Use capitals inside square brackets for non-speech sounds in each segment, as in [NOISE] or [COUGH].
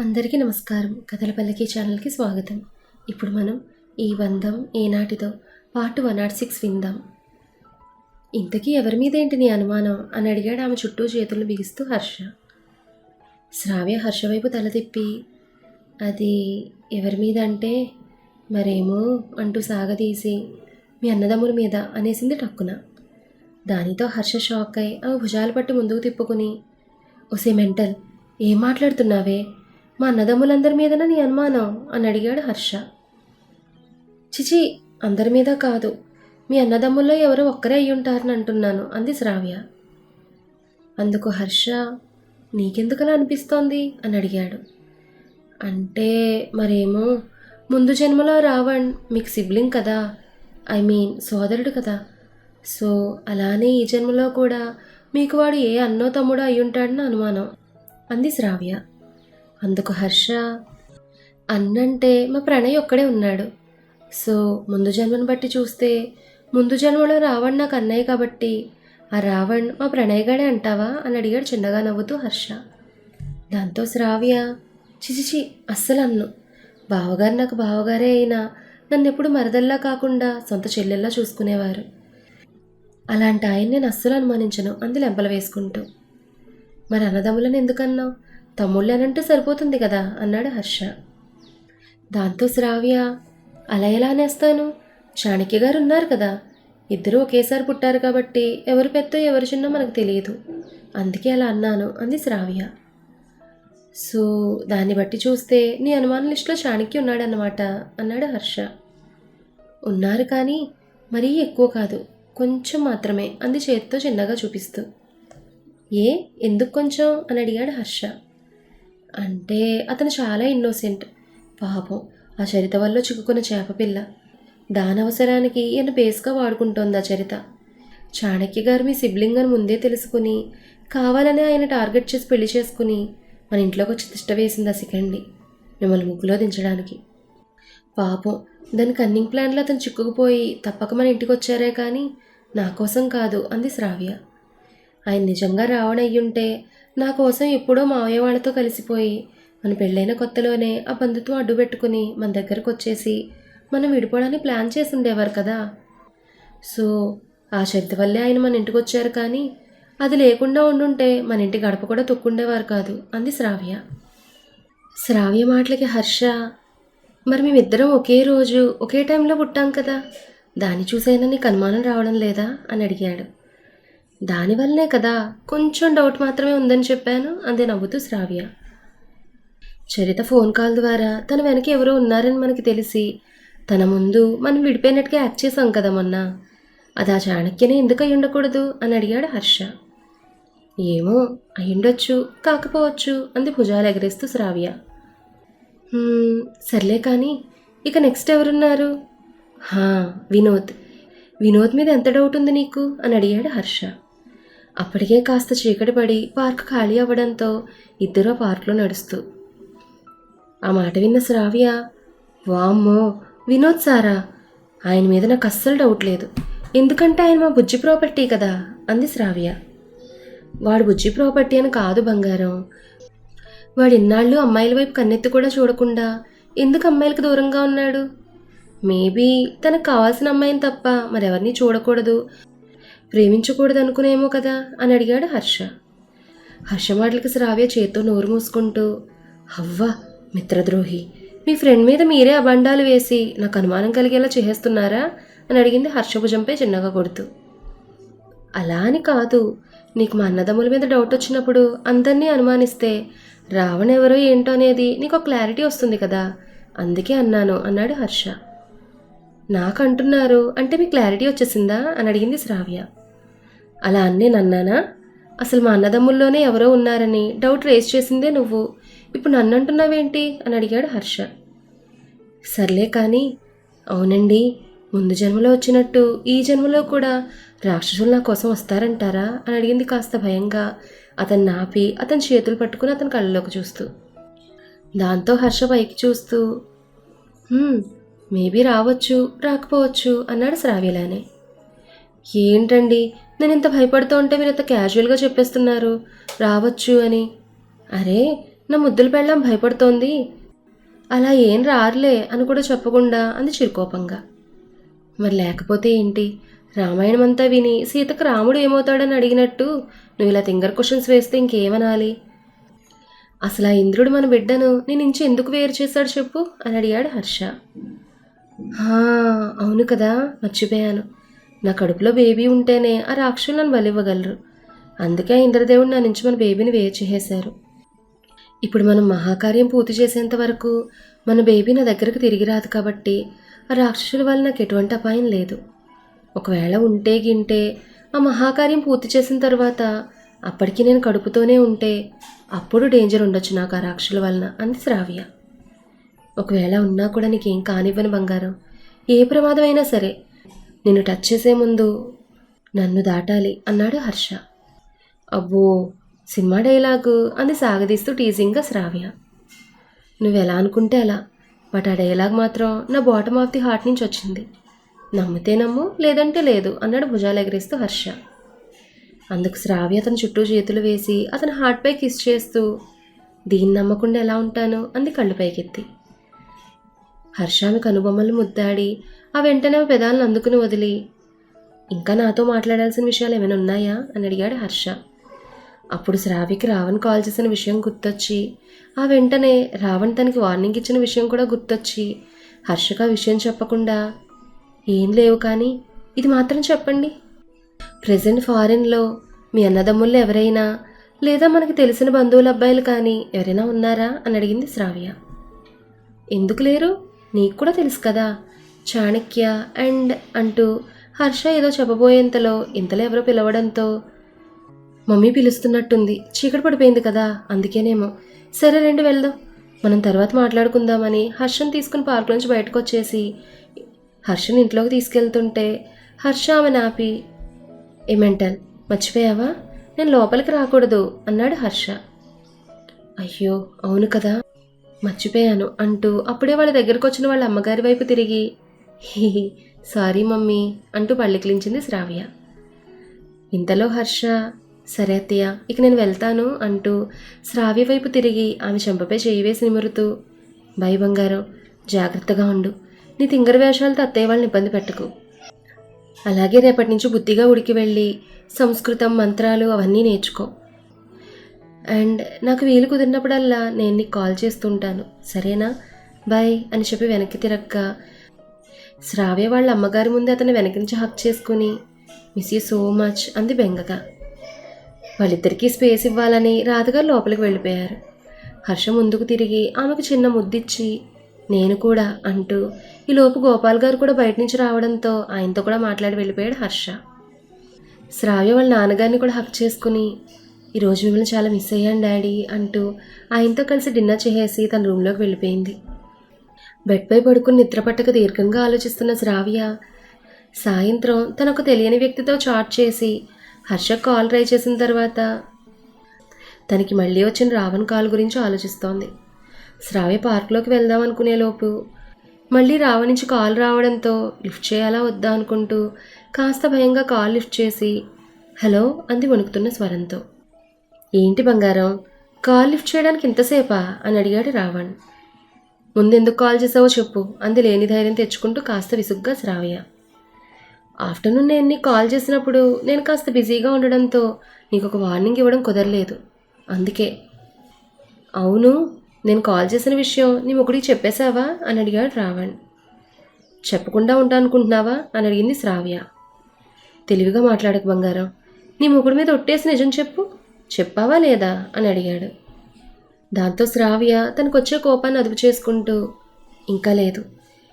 అందరికీ నమస్కారం. కథల పల్లకి ఛానల్కి స్వాగతం. ఇప్పుడు మనం ఈ బంధం ఏనాటిదో పార్ట్ వన్ నాట్ సిక్స్ విందాం. ఇంతకీ ఎవరి మీద ఏంటి నీ అనుమానం? అని అడిగాడు ఆమె చుట్టూ చేతులు బిగిస్తూ హర్ష. శ్రావ్య హర్ష వైపు తల తిప్పి అది ఎవరి మీద అంటే? మరేమో అంటూ సాగదీసి మీ అన్నదమ్ముల మీద అనేసింది టక్కున. దానితో హర్ష షాక్ అయి ఆమె భుజాలు పట్టి ముందుకు తిప్పుకుని ఒసే మెంటల్ ఏం మాట్లాడుతున్నావే? మా అన్నదమ్ములందరి మీదన నీ అనుమానం? అని అడిగాడు హర్ష. చిచి అందరి మీద కాదు. మీ అన్నదమ్ముల్లో ఎవరో ఒక్కరే అయ్యుంటారని అంటున్నాను అంది శ్రావ్య. అందుకు హర్ష నీకెందుకలా అనిపిస్తోంది? అని అడిగాడు. అంటే మరేమో ముందు జన్మలో రావణ్ మీకు సిబ్లింగ్ కదా? ఐ మీన్ సోదరుడు కదా. సో అలానే ఈ జన్మలో కూడా మీకు వాడు ఏ అన్నో తమ్ముడో అయ్యుంటాడని అనుమానం అంది శ్రావ్య. అందుకు హర్ష అన్నంటే మా ప్రణయ్ ఒక్కడే ఉన్నాడు. సో ముందు జన్మను బట్టి చూస్తే ముందు జన్మలో రావణ్ నాకు అన్నయ్య కాబట్టి ఆ రావణ్ మా ప్రణయ్ అంటావా? అని అడిగాడు చిన్నగా నవ్వుతూ హర్ష. దాంతో శ్రావ్య చిచిచి అస్సలు అన్ను. బావగారు నాకు బావగారే అయినా నన్ను ఎప్పుడు మరదల్లా కాకుండా సొంత చెల్లెల్లా చూసుకునేవారు. అలాంటి ఆయన నేను అస్సలు అనుమానించను అంది లెంపలు వేసుకుంటూ. మరి అన్నదమ్ములను ఎందుకన్నావు? తమ్ముళ్ళనంటే సరిపోతుంది కదా అన్నాడు హర్ష. దాంతో శ్రావ్య అలా ఎలా అనేస్తాను చాణక్య గారు ఉన్నారు కదా. ఇద్దరూ ఒకేసారి పుట్టారు కాబట్టి ఎవరు పెద్ద ఎవరు చిన్న మనకు తెలియదు. అందుకే అలా అన్నాను అంది శ్రావ్య. సో దాన్ని బట్టి చూస్తే నీ అనుమాన లిస్టులో చాణక్య ఉన్నాడన్నమాట అన్నాడు హర్ష. ఉన్నారు కానీ మరీ ఎక్కువ కాదు కొంచెం మాత్రమే అంది చేతితో చిన్నగా చూపిస్తూ. ఏ ఎందుకు కొంచెం? అని అడిగాడు హర్ష. అంటే అతను చాలా ఇన్నోసెంట్ పాపం ఆ చరిత వల్ల చిక్కుకున్న చేపపిల్ల దాని అవసరానికి ఈయన బేస్గా వాడుకుంటోంది ఆ చరిత. చాణక్య గారు మీ సిబ్లింగ్ అని ముందే తెలుసుకుని కావాలని ఆయన టార్గెట్ చేసి పెళ్ళి చేసుకుని మన ఇంట్లోకి వచ్చి తిష్ట వేసింది ఆ సికండి మిమ్మల్ని ముగ్గులో దించడానికి. పాపం దాని కన్నింగ్ ప్లాన్లో అతను చిక్కుకుపోయి తప్పక మన ఇంటికి వచ్చారే కానీ నా కోసం కాదు అంది శ్రావ్య. ఆయన నిజంగా రావణ అయ్యుంటే నా కోసం ఎప్పుడో మావయ్య వాళ్ళతో కలిసిపోయి మన పెళ్ళైన కొత్తలోనే ఆ బంధుత్వం అడ్డు పెట్టుకుని మన దగ్గరకు వచ్చేసి మనం విడిపోవడానికి ప్లాన్ చేసి ఉండేవారు కదా. సో ఆ శక్తి వల్లే ఆయన మన ఇంటికి వచ్చారు కానీ అది లేకుండా ఉండుంటే మన ఇంటి గడప కూడా తొక్కుండేవారు కాదు అంది శ్రావ్య. శ్రావ్య మాటలకి హర్ష మరి మేమిద్దరం ఒకే రోజు ఒకే టైంలో పుట్టాం కదా దాన్ని చూసైనా నీకు అనుమానం రావడం లేదా? అని అడిగాడు. దానివల్లనే కదా కొంచెం డౌట్ మాత్రమే ఉందని చెప్పాను అందే నవ్వుతూ శ్రావ్య. చరిత ఫోన్ కాల్ ద్వారా తన వెనక ఎవరో ఉన్నారని మనకి తెలిసి తన ముందు మనం విడిపోయినట్టుగా యాక్ట్ చేసాం కదా మొన్న. అది ఆ చాణక్యనే ఎందుకు అయి ఉండకూడదు అని అడిగాడు హర్ష. ఏమో అయ్యుండొచ్చు కాకపోవచ్చు అంది భుజాలు ఎగరేస్తూ శ్రావ్య. సర్లే కానీ ఇక నెక్స్ట్ ఎవరున్నారు? హా వినోద్. వినోద్ మీద ఎంత డౌట్ ఉంది నీకు? అని అడిగాడు హర్ష. అప్పటికే కాస్త చీకటి పడి పార్క్ ఖాళీ అవ్వడంతో ఇద్దరు ఆ పార్క్లో నడుస్తూ. ఆ మాట విన్న శ్రావ్య వామ్మో వినోద్ సారా ఆయన మీద నాకు అస్సలు డౌట్ లేదు. ఎందుకంటే ఆయన మా బుజ్జి ప్రాపర్టీ కదా? అంది శ్రావ్య. వాడు బుజ్జి ప్రాపర్టీ అని కాదు బంగారం. వాడు ఇన్నాళ్ళు అమ్మాయిల వైపు కన్నెత్తి కూడా చూడకుండా ఎందుకు అమ్మాయిలకు దూరంగా ఉన్నాడు? మేబీ తనకు కావాల్సిన అమ్మాయిని తప్ప మరెవరిని చూడకూడదు. ప్రేమించకూడదనుకునేమో కదా అని అడిగాడు హర్ష. హర్ష మాటలకి శ్రావ్య చేత్తో నోరు మూసుకుంటూ అవ్వ మిత్రద్రోహి మీ ఫ్రెండ్ మీద మీరే అబండాలు వేసి నాకు అనుమానం కలిగేలా చేస్తున్నారా? అని అడిగింది హర్షభుజంపై చిన్నగా కొడుతూ. అలా అని కాదు. నీకు మా అన్నదమ్ముల మీద డౌట్ వచ్చినప్పుడు అందరినీ అనుమానిస్తే రావణ ఎవరో ఏంటో అనేది నీకు ఒక క్లారిటీ వస్తుంది కదా. అందుకే అన్నాను అన్నాడు హర్ష. నాకు అంటున్నారు అంటే మీ క్లారిటీ వచ్చేసిందా? అని అడిగింది శ్రావ్య. అలా అన్నే నన్నానా? అసలు మా అన్నదమ్ముల్లోనే ఎవరో ఉన్నారని డౌట్ రేస్ చేసిందే నువ్వు. ఇప్పుడు నన్ను అంటున్నావేంటి అని అడిగాడు హర్ష. సర్లే కానీ అవునండి ముందు జన్మలో వచ్చినట్టు ఈ జన్మలో కూడా రాక్షసులు నా కోసం వస్తారంటారా? అని అడిగింది కాస్త భయంగా. అతను నాపి అతని చేతులు పట్టుకుని అతని కళ్ళలోకి చూస్తూ. దాంతో హర్ష పైకి చూస్తూ మేబీ రావచ్చు రాకపోవచ్చు అన్నాడు శ్రావ్యలానే ఏంటండి? నేను ఇంత భయపడుతూ ఉంటే మీరు ఇంత క్యాజువల్గా చెప్పేస్తున్నారు. రావచ్చు అని. అరే నా ముద్దుల పెళ్ళం భయపడుతోంది. అలా ఏం రారులే అని కూడా చెప్పకుండా అంది చిరుకోపంగా. మరి లేకపోతే ఏంటి? రామాయణం అంతా విని సీతకు రాముడు ఏమవుతాడని అడిగినట్టు నువ్వు ఇలా తింగర్ క్వశ్చన్స్ వేస్తే ఇంకేమనాలి? అసలు ఆ ఇంద్రుడు మన బిడ్డను నేను ఇంచి ఎందుకు వేరు చేశాడు చెప్పు అని అడిగాడు హర్ష. అవును కదా మర్చిపోయాను. నా కడుపులో బేబీ ఉంటేనే ఆ రాక్షసులు నన్ను బలివ్వగలరు. అందుకే ఇంద్రదేవుడు నా నుంచి మన బేబీని వేరు ఇప్పుడు మనం మహాకార్యం పూర్తి చేసేంత వరకు మన బేబీ నా దగ్గరకు తిరిగి రాదు కాబట్టి ఆ రాక్షసుల వల్ల నాకు ఎటువంటి అపాయం లేదు. ఒకవేళ ఉంటే గింటే ఆ మహాకార్యం పూర్తి చేసిన తర్వాత అప్పటికి నేను కడుపుతోనే ఉంటే అప్పుడు డేంజర్ ఉండొచ్చు నాకు ఆ రాక్షసుల వలన అంది శ్రావ్య. ఒకవేళ ఉన్నా కూడా నీకేం కానివ్వని బంగారం. ఏ ప్రమాదం అయినా సరే నిన్ను టచ్ చేసే ముందు నన్ను దాటాలి అన్నాడు హర్ష. అబ్బో సినిమా డైలాగు అంది సాగదీస్తూ టీజింగ్గా శ్రావ్య. నువ్వు ఎలా అనుకుంటే అలా. బట్ ఆ డైలాగ్ మాత్రం నా బాటమ్ ఆఫ్ ది హార్ట్ నుంచి వచ్చింది. నమ్మితే నమ్ము లేదంటే లేదు అన్నాడు భుజాలు ఎగరేస్తూ హర్ష. అందుకు శ్రావ్య అతని చుట్టూ చేతులు వేసి అతని హార్ట్పై కిస్ చేస్తూ దీన్ని నమ్మకుండా ఎలా ఉంటాను? అంది కళ్ళు పైకెత్తి. హర్ష కనుబొమ్మలు ముద్దాడి ఆ వెంటనే పెదాలను అందుకుని వదిలి ఇంకా నాతో మాట్లాడాల్సిన విషయాలు ఏమైనా ఉన్నాయా? అని అడిగాడు హర్ష. అప్పుడు శ్రావికి రావణ్ కాల్ చేసిన విషయం గుర్తొచ్చి ఆ వెంటనే రావణ్ తనకి వార్నింగ్ ఇచ్చిన విషయం కూడా గుర్తొచ్చి హర్షకు ఆ విషయం చెప్పకుండా ఏం లేవు కానీ ఇది మాత్రం చెప్పండి. ప్రజెంట్ ఫారెన్లో మీ అన్నదమ్ముళ్ళు ఎవరైనా లేదా మనకి తెలిసిన బంధువుల అబ్బాయిలు కానీ ఎవరైనా ఉన్నారా? అని అడిగింది శ్రావ్య. ఎందుకు లేరు? నీకు కూడా తెలుసు కదా. చాణక్య అండ్ అంటూ హర్ష ఏదో చెప్పబోయేంతలో ఇంతలో ఎవరో పిలవడంతో మమ్మీ పిలుస్తున్నట్టుంది. చీకటి పడిపోయింది కదా అందుకేనేమో. సరే రెండు వెళ్దాం. మనం తర్వాత మాట్లాడుకుందామని హర్షను తీసుకుని పార్క్ నుంచి బయటకు వచ్చేసి హర్షని ఇంట్లోకి తీసుకెళ్తుంటే హర్ష ఆమె నాపి ఏమంటాను మర్చిపోయావా? నేను లోపలికి రాకూడదు అన్నాడు హర్ష. అయ్యో అవును కదా. మర్చిపోయాను అంటూ అప్పుడే వాళ్ళ దగ్గరకు వచ్చిన వాళ్ళ అమ్మగారి వైపు తిరిగి హీ సారీ మమ్మీ అంటూ పళ్ళికిలించింది శ్రావ్య. ఇంతలో హర్ష సరే అత్తయ్య ఇక నేను వెళ్తాను అంటూ శ్రావ్య వైపు తిరిగి ఆమె చెంపపై చేయి వేసి నిమురుతూ బై బంగారం జాగ్రత్తగా ఉండు. నీ తింగర వేషాలతో అత్తయ్య వాళ్ళని ఇబ్బంది పెట్టకు. అలాగే రేపటి నుంచి బుద్ధిగా ఉడికి వెళ్ళి సంస్కృతం మంత్రాలు అవన్నీ నేర్చుకో. అండ్ నాకు వీలు కుదిరినప్పుడల్లా నేను నీకు కాల్ చేస్తుంటాను. సరేనా? బాయ్ అని చెప్పి వెనక్కి తిరక్క. శ్రావ్య వాళ్ళ అమ్మగారి ముందే అతను వెనక నుంచి హక్ చేసుకుని మిస్ యూ సో మచ్ అంది బెంగగా. వాళ్ళిద్దరికీ స్పేస్ ఇవ్వాలని రాధగారు లోపలికి వెళ్ళిపోయారు. హర్ష ముందుకు తిరిగి ఆమెకు చిన్న ముద్దిచ్చి నేను కూడా అంటూ ఈలోపు గోపాల్ గారు కూడా బయట నుంచి రావడంతో ఆయనతో కూడా మాట్లాడి వెళ్ళిపోయాడు హర్ష. శ్రావ్య వాళ్ళ నాన్నగారిని కూడా హక్ చేసుకుని ఈరోజు మిమ్మల్ని చాలా మిస్ అయ్యాను డాడీ అంటూ ఆయనతో కలిసి డిన్నర్ చేసేసి తన రూమ్లోకి వెళ్ళిపోయింది. బెడ్పై పడుకుని నిద్రపట్టక దీర్ఘంగా ఆలోచిస్తున్న శ్రావ్య సాయంత్రం తనకు తెలియని వ్యక్తితో చాట్ చేసి హర్ష కాల్ ట్రై చేసిన తర్వాత తనకి మళ్ళీ వచ్చిన రావణ్ కాల్ గురించి ఆలోచిస్తోంది. శ్రావ్య పార్క్లోకి వెళ్దాం అనుకునేలోపు మళ్ళీ రావణ్ నుంచి కాల్ రావడంతో లిఫ్ట్ చేయాలా వద్దా అనుకుంటూ కాస్త భయంగా కాల్ లిఫ్ట్ చేసి హలో అంది వణుకుతున్న స్వరంతో. ఏంటి బంగారం? కాల్ లిఫ్ట్ చేయడానికి ఇంతసేపా? అని అడిగాడు రావణ్. ముందెందుకు కాల్ చేసావో చెప్పు. అంది లేని ధైర్యం తెచ్చుకుంటూ కాస్త విసుగ్గా శ్రావ్య ఆఫ్టర్నూన్ నేను నీకు కాల్ చేసినప్పుడు నేను కాస్త బిజీగా ఉండడంతో నీకు ఒక వార్నింగ్ ఇవ్వడం కుదరలేదు. అందుకే. అవును నేను కాల్ చేసిన విషయం నీ ఒకడికి చెప్పేశావా? అని అడిగాడు రావణ్. చెప్పకుండా ఉంటా అనుకుంటున్నావా అని అడిగింది శ్రావ్య. తెలివిగా మాట్లాడక బంగారం. నీ మొగుడి మీద ఒట్టేసి నిజం చెప్పు. చెప్పావా లేదా? అని అడిగాడు. దాంతో శ్రావ్య తనకొచ్చే కోపాన్ని అదుపు చేసుకుంటూ ఇంకా లేదు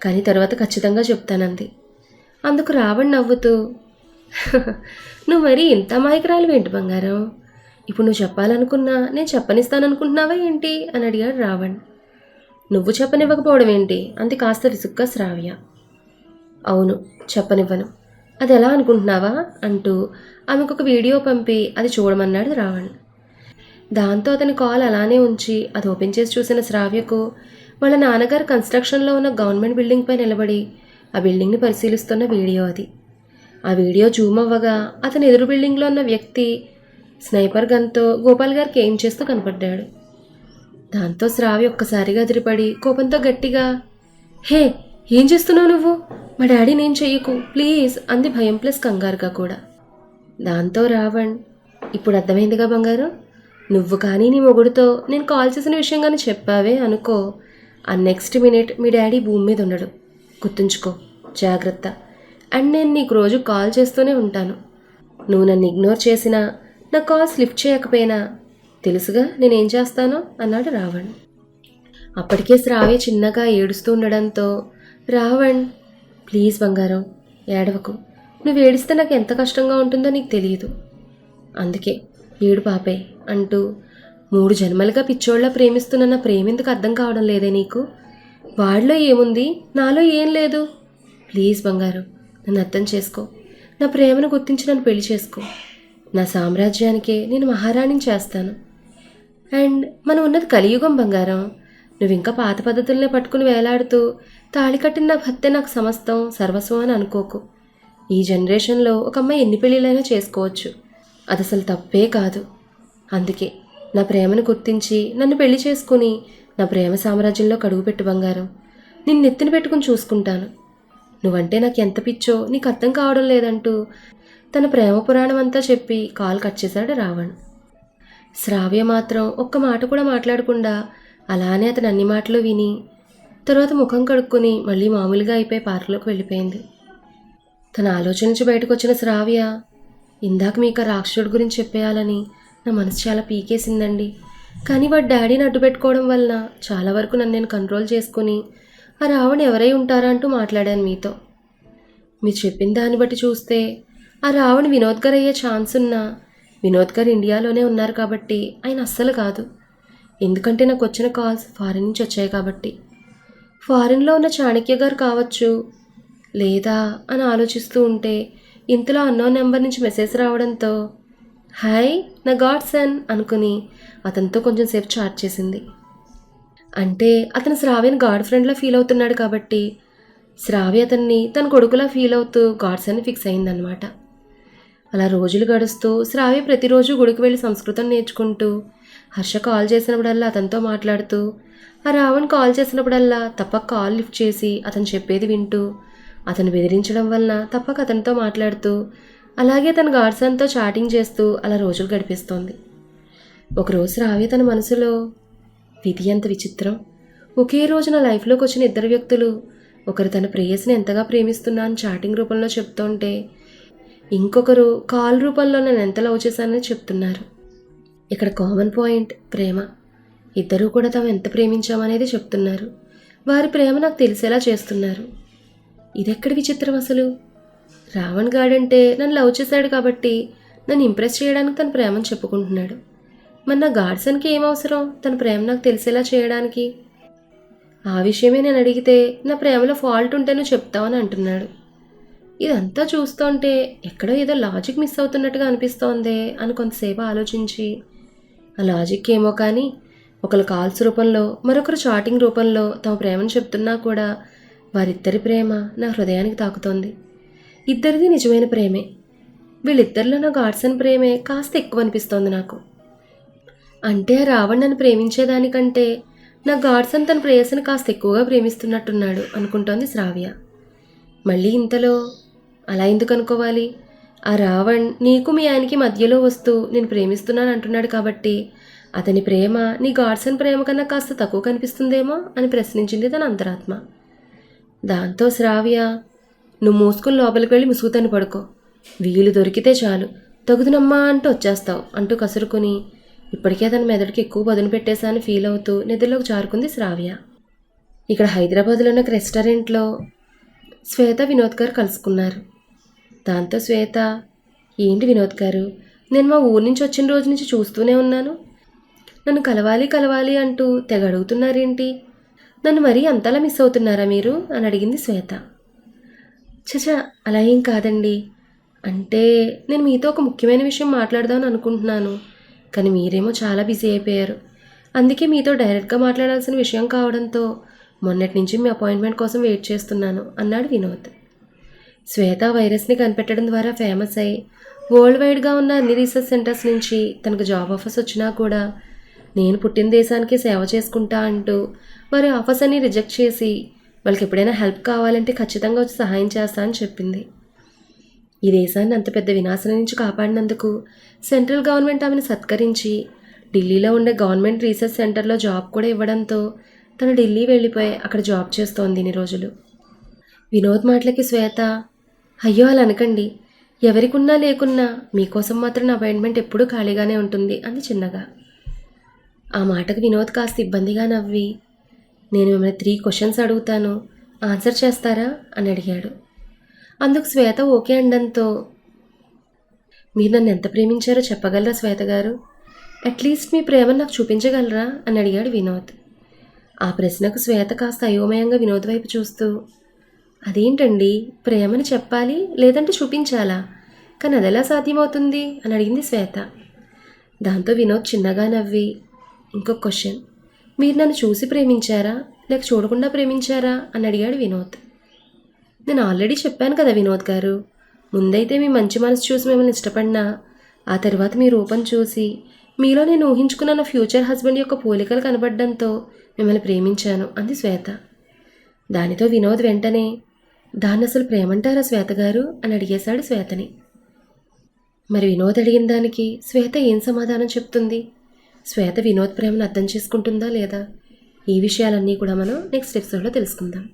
కానీ తర్వాత ఖచ్చితంగా చెప్తానంది. అందుకు రావణ్ నవ్వుతూ [LAUGHS] నువ్వు మరీ ఇంత అమాయకురాలు ఏంటి బంగారం? ఇప్పుడు నువ్వు చెప్పాలనుకున్నా నేను చెప్పనిస్తాననుకుంటున్నావా ఏంటి? అని అడిగాడు రావణ్. నువ్వు చెప్పనివ్వకపోవడం ఏంటి? అంది కాస్త విసుగ్గా శ్రావ్య. అవును చెప్పనివ్వను. అది ఎలా అనుకుంటున్నావా? అంటూ ఆమెకు ఒక వీడియో పంపి అది చూడమన్నాడు రావణ్. దాంతో అతని కాల్ అలానే ఉంచి అది ఓపెన్ చేసి చూసిన శ్రావ్యకు వాళ్ళ నాన్నగారు కన్స్ట్రక్షన్లో ఉన్న గవర్నమెంట్ బిల్డింగ్ పై నిలబడి ఆ బిల్డింగ్ని పరిశీలిస్తున్న వీడియో అది. ఆ వీడియో జూమ్ అవ్వగా అతని ఎదురు బిల్డింగ్లో ఉన్న వ్యక్తి స్నైపర్ గన్తో గోపాల్ గారికి ఏం చేస్తూ కనపడ్డాడు. దాంతో శ్రావి ఒక్కసారిగా అదిరిపడి కోపంతో గట్టిగా హే ఏం చేస్తున్నావు నువ్వు? మా డాడీ నేను చెయ్యకు. ప్లీజ్ అంది భయం ప్లస్ కంగారుగా కూడా. దాంతో రావణ్ ఇప్పుడు అర్థమైందిగా బంగారు? నువ్వు కానీ నీ మొగుడుతో నేను కాల్ చేసిన విషయం కానీ చెప్పావే అనుకో. ఆ నెక్స్ట్ మినిట్ మీ డాడీ భూమి మీద ఉండడు. గుర్తుంచుకో జాగ్రత్త. అండ్ నేను నీకు రోజు కాల్ చేస్తూనే ఉంటాను. నువ్వు నన్ను ఇగ్నోర్ చేసినా నా కాల్స్ లిఫ్ట్ చేయకపోయినా తెలుసుగా నేనేం చేస్తానో? అన్నాడు రావణ్. అప్పటికే శ్రావ్య చిన్నగా ఏడుస్తూ ఉండడంతో రావణ్ ప్లీజ్ బంగారం ఏడవకు. నువ్వు ఏడిస్తే నాకు ఎంత కష్టంగా ఉంటుందో నీకు తెలియదు. అందుకే ఏడు పాపే అంటూ మూడు జన్మలుగా పిచ్చోళ్ళ ప్రేమిస్తున్న నా ప్రేమెందుకు అర్థం కావడం లేదే నీకు? వాడిలో ఏముంది? నాలో ఏం లేదు? ప్లీజ్ బంగారం నన్ను అర్థం చేసుకో. నా ప్రేమను గుర్తించి నన్ను పెళ్ళి చేసుకో. నా సామ్రాజ్యానికే నేను మహారాణిని చేస్తాను. అండ్ మనం ఉన్నది కలియుగం బంగారం. నువ్వు ఇంకా పాత పద్ధతుల్నే పట్టుకుని వేలాడుతూ తాళి కట్టిన నా భర్తే నాకు సమస్తం సర్వస్వం అని అనుకోకు. ఈ జనరేషన్లో ఒక అమ్మాయి ఎన్ని పెళ్ళిళ్ళైనా చేసుకోవచ్చు. అది అసలు తప్పే కాదు. అందుకే నా ప్రేమను గుర్తించి నన్ను పెళ్ళి చేసుకుని నా ప్రేమ సామ్రాజ్యంలో కడుగుపెట్టు బంగారం. నిన్ను నెత్తిన పెట్టుకుని చూసుకుంటాను. నువ్వంటే నాకు ఎంత పిచ్చో నీకు అర్థం కావడం లేదంటూ తన ప్రేమ పురాణం అంతా చెప్పి కాల్ కట్ చేశాడు రావణ్. శ్రావ్య మాత్రం ఒక్క మాట కూడా మాట్లాడకుండా అలానే అతను అన్ని మాటలు విని తర్వాత ముఖం కడుక్కుని మళ్ళీ మామూలుగా అయిపోయి పార్కులోకి వెళ్ళిపోయింది. తన ఆలోచన నుంచి బయటకు వచ్చిన శ్రావ్య ఇందాక మీకు ఆ రాక్షసుడి గురించి చెప్పేయాలని నా మనసు చాలా పీకేసిందండి. కానీ వాడు డాడీని అడ్డు పెట్టుకోవడం వలన చాలా వరకు నన్ను నేను కంట్రోల్ చేసుకుని ఆ రావణ ఎవరై ఉంటారా అంటూ మాట్లాడాను మీతో. మీరు చెప్పిన దాన్ని బట్టి చూస్తే ఆ రావణ వినోద్ గారు అయ్యే ఛాన్స్ ఉన్నా వినోద్ గారు ఇండియాలోనే ఉన్నారు కాబట్టి ఆయన అస్సలు కాదు. ఎందుకంటే నాకు వచ్చిన కాల్స్ ఫారిన్ నుంచి వచ్చాయి కాబట్టి. ఫారిన్లో ఉన్న చాణక్య గారు కావచ్చు లేదా అని ఆలోచిస్తూ ఉంటే ఇంతలో అన్నో నెంబర్ నుంచి మెసేజ్ రావడంతో హాయ్ నా గాడ్ సన్ అనుకుని అతనితో కొంచెం సేపు చాట్ చేసింది. అంటే అతను శ్రావ్యని గాడ్ ఫ్రెండ్లా ఫీల్ అవుతున్నాడు కాబట్టి శ్రావ్య అతన్ని తన కొడుకులా ఫీల్ అవుతూ గాడ్స్ అని ఫిక్స్ అయిందనమాట అలా రోజులు గడుస్తూ శ్రావ్య ప్రతిరోజు గుడికి వెళ్ళి సంస్కృతం నేర్చుకుంటూ హర్ష కాల్ చేసినప్పుడల్లా అతనితో మాట్లాడుతూ ఆ రావణ్ కాల్ చేసినప్పుడల్లా తప్పక కాల్ లిఫ్ట్ చేసి అతను చెప్పేది వింటూ అతను బెదిరించడం వలన తప్పక అతనితో మాట్లాడుతూ అలాగే తన గాడ్సన్తో చాటింగ్ చేస్తూ అలా రోజులు గడిపిస్తోంది. ఒకరోజు రావే తన మనసులో విధి ఎంత విచిత్రం. ఒకే రోజు నా లైఫ్లోకి వచ్చిన ఇద్దరు వ్యక్తులు ఒకరు తన ప్రేయస్ని ఎంతగా ప్రేమిస్తున్నా అని చాటింగ్ రూపంలో చెప్తుంటే ఇంకొకరు కాల్ రూపంలో నేను ఎంత లవ్ చేశానని చెప్తున్నారు. ఇక్కడ కామన్ పాయింట్ ప్రేమ. ఇద్దరూ కూడా తాము ఎంత ప్రేమించామనేది చెప్తున్నారు. వారి ప్రేమ నాకు తెలిసేలా చేస్తున్నారు. ఇదెక్కడ విచిత్రం అసలు? రావణ్ గాడంటే నన్ను లవ్ చేశాడు కాబట్టి నన్ను ఇంప్రెస్ చేయడానికి తన ప్రేమను చెప్పుకుంటున్నాడు. మరి నా గాడ్సన్కి ఏం అవసరం? తన ప్రేమ నాకు తెలిసేలా చేయడానికి? ఆ విషయమే నేను అడిగితే నా ప్రేమలో ఫాల్ట్ ఉంటే నువ్వు చెప్తావని అంటున్నాడు. ఇదంతా చూస్తుంటే ఎక్కడో ఏదో లాజిక్ మిస్ అవుతున్నట్టుగా అనిపిస్తోందే అని కొంతసేపు ఆలోచించి ఆ లాజిక్ ఏమో కానీ ఒకరు కాల్స్ రూపంలో మరొకరు చాటింగ్ రూపంలో తమ ప్రేమను చెప్తున్నా కూడా వారిద్దరి ప్రేమ నా హృదయానికి తాకుతోంది. ఇద్దరిది నిజమైన ప్రేమే. వీళ్ళిద్దరిలో నా గాడ్సన్ ప్రేమే కాస్త ఎక్కువ అనిపిస్తోంది నాకు. అంటే రావణ్ నన్ను ప్రేమించేదానికంటే నా గాడ్సన్ తన ప్రేయసను కాస్త ఎక్కువగా ప్రేమిస్తున్నట్టున్నాడు అనుకుంటోంది శ్రావ్య. మళ్ళీ ఇంతలో అలా ఎందుకు అనుకోవాలి? ఆ రావణ్ నీకు మీ ఆయనకి మధ్యలో వస్తూ నేను ప్రేమిస్తున్నాను అంటున్నాడు కాబట్టి అతని ప్రేమ నీ గాడ్సన్ ప్రేమ కన్నా కాస్త తక్కువ కనిపిస్తుందేమో అని ప్రశ్నించింది తన అంతరాత్మ. దాంతో శ్రావ్య నువ్వు మూసుకుని లోపలికి వెళ్ళి ముసుగుతాను పడుకో. వీలు దొరికితే చాలు. తగుదునమ్మా అంటూ వచ్చేస్తావు అంటూ కసురుకుని ఇప్పటికే తన మెదడుకి ఎక్కువ పదును పెట్టేశాను ఫీల్ అవుతూ నిద్రలోకి జారుకుంది శ్రావ్య. ఇక్కడ హైదరాబాద్లో ఉన్న ఒక రెస్టారెంట్లో శ్వేత వినోద్ గారు కలుసుకున్నారు. దాంతో శ్వేత. ఏంటి వినోద్ గారు? నేను మా ఊరి నుంచి వచ్చిన రోజు నుంచి చూస్తూనే ఉన్నాను. నన్ను కలవాలి కలవాలి అంటూ తెగ అడుగుతున్నారేంటి? నన్ను మరీ అంతలా మిస్ అవుతున్నారా మీరు? అని అడిగింది శ్వేత. చచా అలా ఏం కాదండి. అంటే నేను మీతో ఒక ముఖ్యమైన విషయం మాట్లాడదామని అనుకుంటున్నాను. కానీ మీరేమో చాలా బిజీ అయిపోయారు. అందుకే మీతో డైరెక్ట్గా మాట్లాడాల్సిన విషయం కావడంతో మొన్నటి నుంచి మీ అపాయింట్మెంట్ కోసం వెయిట్ చేస్తున్నాను అన్నాడు వినోద్. శ్వేత వైరస్ని కనిపెట్టడం ద్వారా ఫేమస్ అయ్యి వరల్డ్ వైడ్గా ఉన్న అన్ని రీసెర్చ్ సెంటర్స్ నుంచి తనకు జాబ్ ఆఫర్స్ వచ్చినా కూడా నేను పుట్టిన దేశానికి సేవ చేసుకుంటా అంటూ వారి ఆఫర్స్ అన్ని రిజెక్ట్ చేసి వాళ్ళకి ఎప్పుడైనా హెల్ప్ కావాలంటే ఖచ్చితంగా వచ్చి సహాయం చేస్తా అని చెప్పింది. ఈ దేశాన్ని అంత పెద్ద వినాశనం నుంచి కాపాడినందుకు సెంట్రల్ గవర్నమెంట్ ఆమెను సత్కరించి ఢిల్లీలో ఉండే గవర్నమెంట్ రీసెర్చ్ సెంటర్లో జాబ్ కూడా ఇవ్వడంతో తను ఢిల్లీ వెళ్ళిపోయి అక్కడ జాబ్ చేస్తోంది ఇన్ని రోజులు. వినోద్ మాటలకి శ్వేత అయ్యో అలా అనకండి. ఎవరికున్నా లేకున్నా మీకోసం మాత్రం నా అపాయింట్మెంట్ ఎప్పుడూ ఖాళీగానే ఉంటుంది అంది చిన్నగా. ఆ మాటకు వినోద్ కాస్త ఇబ్బందిగా నవ్వి నేను మిమ్మల్ని త్రీ క్వశ్చన్స్ అడుగుతాను ఆన్సర్ చేస్తారా అని అడిగాడు. అందుకు శ్వేత ఓకే అండంతో మీరు నన్ను ఎంత ప్రేమించారో చెప్పగలరా శ్వేత గారు? అట్లీస్ట్ మీ ప్రేమను నాకు చూపించగలరా అని అడిగాడు వినోద్. ఆ ప్రశ్నకు శ్వేత కాస్త అయోమయంగా వినోద్ వైపు చూస్తూ అదేంటండి? ప్రేమని చెప్పాలి లేదంటే చూపించాలా? కానీ అదెలా సాధ్యమవుతుంది? అని అడిగింది శ్వేత. దాంతో వినోద్ చిన్నగా నవ్వి ఇంకొక క్వశ్చన్. మీరు నన్ను చూసి ప్రేమించారా? లేక చూడకుండా ప్రేమించారా? అని అడిగాడు వినోద్. నేను ఆల్రెడీ చెప్పాను కదా వినోద్ గారు. ముందైతే మీ మంచి మనసు చూసి మిమ్మల్ని ఇష్టపడినా ఆ తర్వాత మీ రూపం చూసి మీలో నేను ఊహించుకున్న ఫ్యూచర్ హస్బెండ్ యొక్క పోలికలు కనబడడంతో మిమ్మల్ని ప్రేమించాను అంది శ్వేత. దానితో వినోద్ వెంటనే దాన్ని అసలు ప్రేమంటారా శ్వేత గారు అని అడిగేశాడు శ్వేతని. మరి వినోద్ అడిగిన దానికి శ్వేత ఏం సమాధానం చెప్తుంది? శ్వేత వినోద్ ప్రేమను అర్థం చేసుకుంటుందా లేదా? ఈ విషయాలన్నీ కూడా మనం నెక్స్ట్ ఎపిసోడ్లో తెలుసుకుందాం.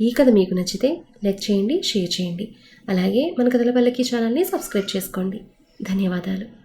ఈ కథ మీకు నచ్చితే లైక్ చేయండి షేర్ చేయండి. అలాగే మన కథల పల్లకి ఛానల్ని సబ్స్క్రైబ్ చేసుకోండి. ధన్యవాదాలు.